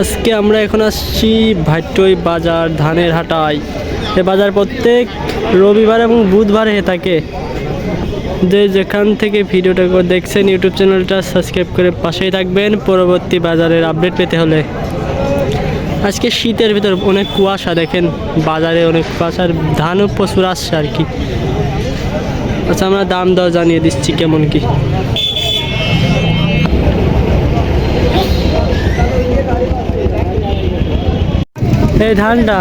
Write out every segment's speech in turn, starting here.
আজকে আমরা এখন আসছি ভাট্টই বাজার ধানের হাটায়। এ বাজার প্রত্যেক রবিবার এবং বুধবার হয়ে থাকে। যে যেখান থেকে ভিডিওটা দেখছেন ইউটিউব চ্যানেলটা সাবস্ক্রাইব করে পাশেই থাকবেন। পরবর্তী বাজারের আপডেট পেতে হলে। আজকে শীতের ভিতর অনেক কুয়াশা দেখেন। বাজারে অনেক কুয়াশার, ধানও প্রচুর আসছে আর কি। আচ্ছা আমরা দাম দর জানিয়ে দিচ্ছি কেমন কি। এই ধানটা।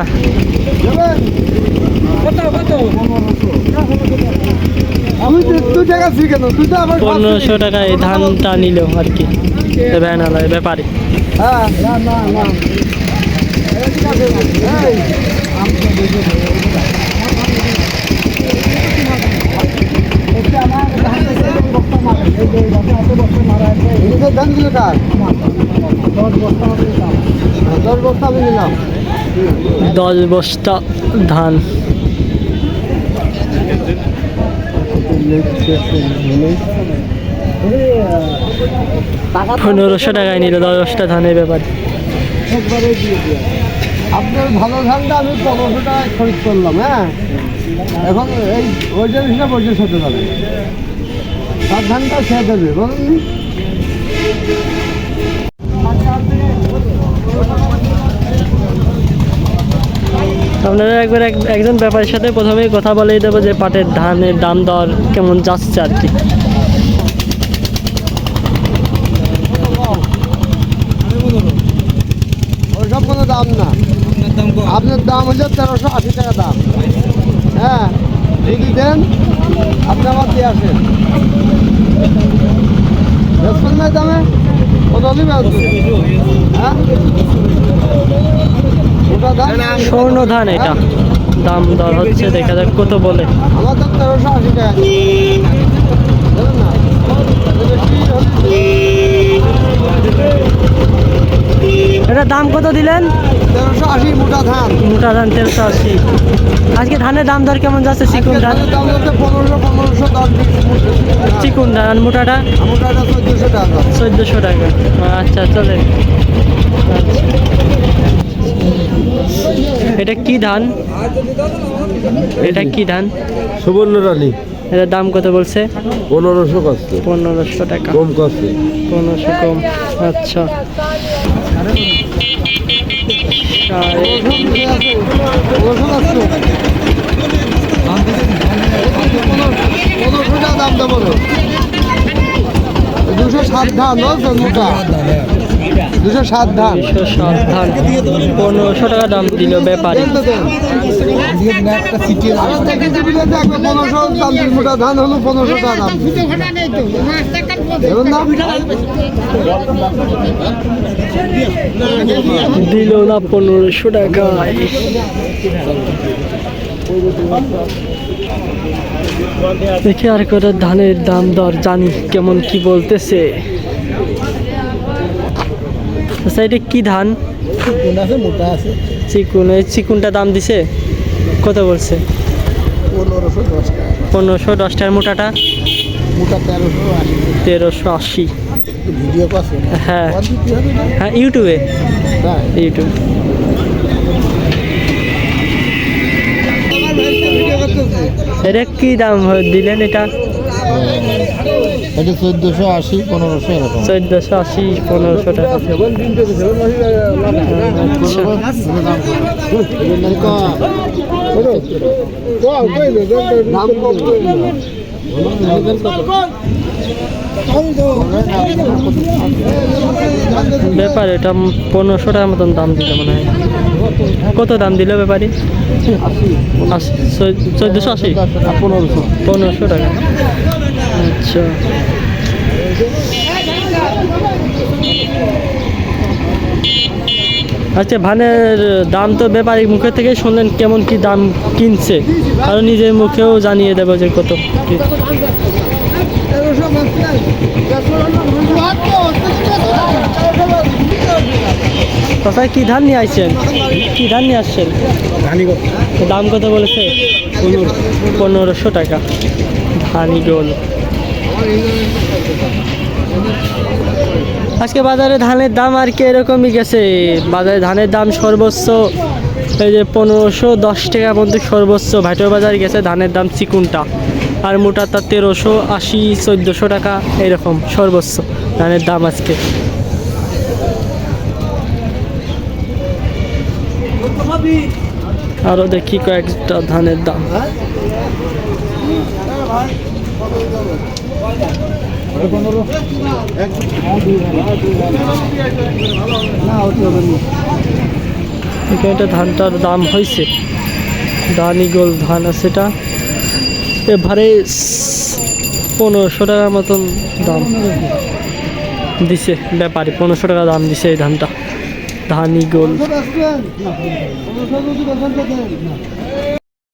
পনেরোশো টাকা এই ধানটা নিল আর কি। ব্যাপারে। হ্যাঁ দশ বস্তা আমি নিলাম দশ বস্তা ধান। পনেরোশো টাকায় নিল দশ বস্তা ধানের ব্যাপারে। আপনার ভালো ধানটা আমি পনেরোশো টাকায় খরিদ করলাম হ্যাঁ? এখন এই ওইটার হিসাব ওইটার সাথে যাবে। তার ধানটা সে দেবে, বলুন। আপনারা একবার এক- একজন ব্যাপারীর সাথে প্রথমেই কথা বলেই দেবো যে পাটের ধানের দাম দর কেমন যাচ্ছে আর কি। ওইসব কোনো দাম না। আপনার দাম হচ্ছে তেরোশো আশি টাকা দাম। হ্যাঁ যদি দেন, আপনি আবার দিয়ে আসেন। বেসবেন নাই দামে? কত হলি হ্যাঁ? স্বর্ণ ধান এটা। দাম দর হচ্ছে দেখা যাক কত বলে। এটা দাম কত দিলেন? তেরোশো আশি মোটা ধান মোটা ধান তেরোশো আশি। আজকে ধানের দাম দর কেমন যাচ্ছে চিকুন ধান? পনেরোশো পনেরোশো দশ চিকুন ধান মোটাটা? মোটা চোদ্দোশো টাকা। চোদ্দোশো টাকা। আচ্ছা চলে আচ্ছা। এটা কি ধান? এটা কি ধান? সুবর্ণ রানী। এটার দাম কত বলছে? পনেরোশো করছে পনেরোশো টাকা। কম করছে পনেরোশো কম। আচ্ছা। পনেরোশো টাকা দাম দেবো। দুশো সাত ধান মোটা? দুশো সাত ধান। দুশো সাত ধান। পনেরোশো টাকা দাম দিল ব্যাপারে। ধান হলো পনেরোশো টাকা দিল না পনেরোশো টাকায় দেখি আর কটা ধানের দাম দর জানি কেমন কি বলতেছে। আচ্ছা এটা কি ধান? আছে মোটা আছে। চিকুন এই চিকুনটা দাম দিছে? কত বলছে? পনেরোশো দশ টাকা। পনেরোশো দশটার মোটাটা? মোটা তেরোশো আশি। তেরোশো আশি। ভিডিও হ্যাঁ। হ্যাঁ ইউটিউবে? ইউটিউব। এটা কি দাম দিলেন এটা? এটা চোদ্দোশো আশি পনেরোশো এরকম। চোদ্দোশো আশি পনেরোশো টাকা। ব্যাপার এটা পনেরোশো টাকার মতন দাম দিতে মনে হয়। কত দাম দিল ব্যাপারি? চোদ্দোশো আশি? পনেরোশো। পনেরোশো টাকা। আচ্ছা। আচ্ছা ধানের দাম তো ব্যাপারী মুখে থেকে শুনলেন কেমন কি দাম কিনছে। আর নিজের মুখেও জানিয়ে দেবো যে কত কি। ধান নিয়ে আসছেন? কি ধান নিয়ে আসছেন? দাম কত বলেছে? পনেরোশো টাকা। ধানি গোল। আজকে বাজারে ধানের দাম আর কি এরকমই গেছে। বাজারে ধানের দাম সর্বোচ্চ এই যে পনেরোশো দশ টাকা পর্যন্ত সর্বোচ্চ। ভাইটোর বাজারে গেছে ধানের দাম চিকুনটা। আর মোটাটা তেরোশো আশি চোদ্দোশো টাকা এরকম সর্বোচ্চ ধানের দাম আজকে। আরও দেখি কয়েকটা ধানের দাম। না ওটা হবে না এখানে ধানটার দাম হয়েছে। দানি গোল ধান আছে এটা এবারে পনেরোশো টাকার মতন দাম দিছে ব্যাপারে। পনেরোশো টাকা দাম দিছে এই ধানটা। ধানি গোল।